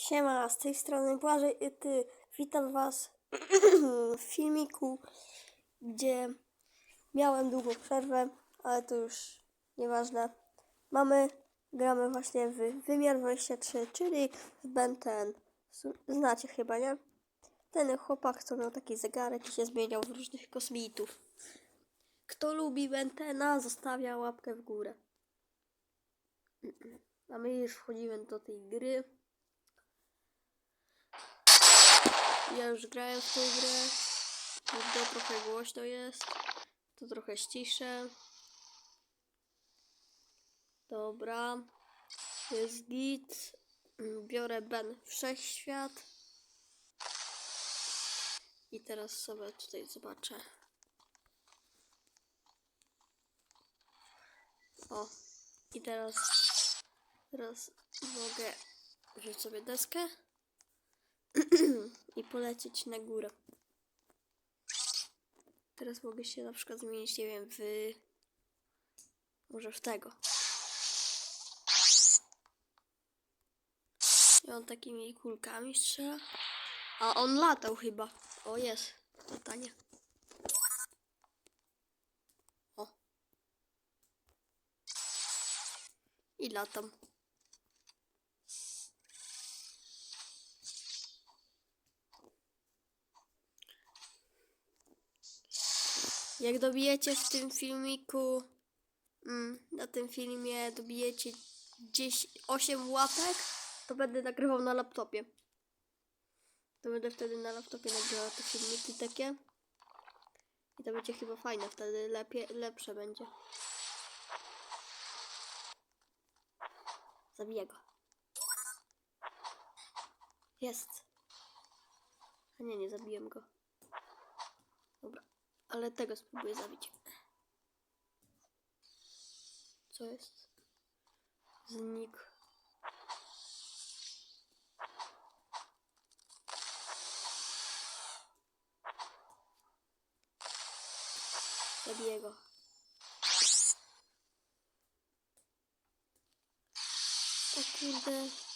Siema, z tej strony Błażej i ty. Witam was w filmiku, gdzie miałem długą przerwę, ale to już nieważne. Mamy, gramy właśnie w wymiar 23, czyli w Ben 10. Su- Znacie chyba, nie? Ten chłopak, co miał taki zegarek i się zmieniał w różnych kosmitów. Kto lubi Ben 10, zostawia łapkę w górę. A my już wchodzimy do tej gry. Ja już grałem w tą grę. To trochę głośno jest. To trochę ściszę. Dobra. Jest git. Biorę Ben Wszechświat. I teraz sobie tutaj zobaczę. O. I teraz, teraz mogę wziąć sobie deskę i polecieć na górę. Teraz mogę się na przykład zmienić, nie wiem, w... Może w tego. I on takimi kulkami strzela. A on latał chyba. O, jest. Latanie. O. I latam. Jak dobijecie w tym filmiku, mm, na tym filmie dobijecie 10, 8 łapek, to będę nagrywał na laptopie. To będę wtedy na laptopie nagrywał te filmiki takie. I to będzie chyba fajne, wtedy lepiej, lepsze będzie. Zabiję go. Jest. A nie, nie zabiłem go. Dobra. Ale tego spróbuję zabić. Co jest? Znik. Zabiję go. O kurde.